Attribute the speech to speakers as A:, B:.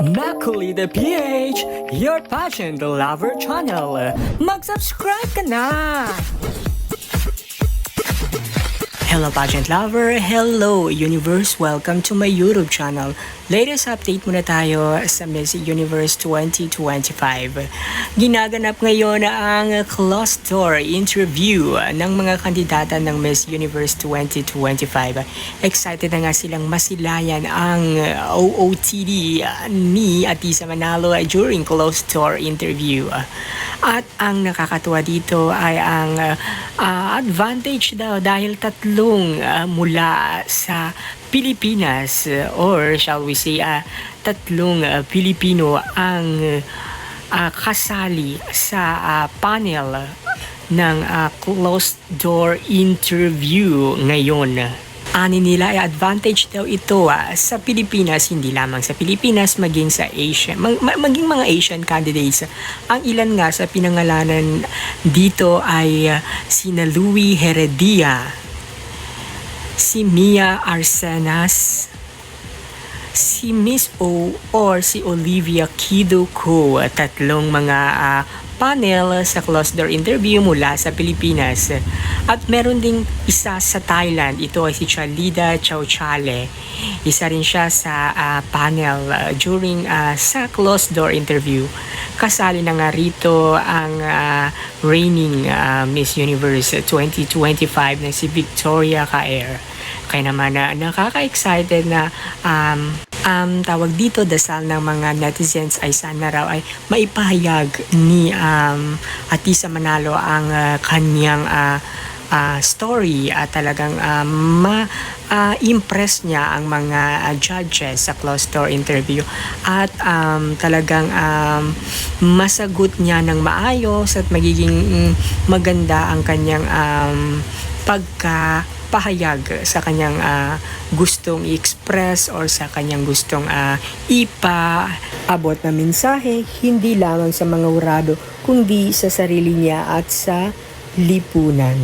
A: Makuli the PH, your passion the lover channel. Mag-subscribe ka na! Hello pageant lover, hello universe, welcome to my YouTube channel. Latest update muna tayo sa Miss Universe 2025. Ginaganap ngayon ang closed door interview ng mga kandidata ng Miss Universe 2025. Excited na nga silang masilayan ang OOTD ni Atisa Manalo during closed door interview. At ang nakakatuwa dito ay ang ah, advantage daw dahil tatlong ah, mula sa Pilipinas uh, or shall we say ah, tatlong ah, Pilipino ang ah, kasali sa ah, panel ng ah, closed door interview ngayon. Ani nila ay advantage daw ito ah, sa Pilipinas, hindi lamang sa Pilipinas, maging sa Asia, mag- ma- maging mga Asian candidates. Ang ilan nga sa pinangalanan dito ay ah, sina Louis Heredia, si Mia Arsenas, si Miss O or si Olivia Kiduko. Tatlong mga ah, panel sa closed door interview mula sa Pilipinas. At meron ding isa sa Thailand. Ito ay si Chalida Chauchale. Isa rin siya sa ah, panel ah, during ah, sa closed door interview. Kasali na nga rito ang ah, reigning ah, Miss Universe 2025 na si Victoria Kaer. Kaya naman na nakaka-excited na um, um, tawag dito dasal ng mga netizens ay sana raw ay maipahayag ni um, Atisa Manalo ang ah, kanyang ah, ah, story. At talagang ah, ma-impress niya ang mga ah, judges sa closed door interview. At um, talagang um, masagot niya ng maayos at magiging mm, maganda ang kanyang um, pagka pahayag sa kanyang ah, gustong i-express or sa kanyang gustong ah, ipa-abot na mensahe hindi lamang sa mga urado kundi sa sarili niya at sa lipunan.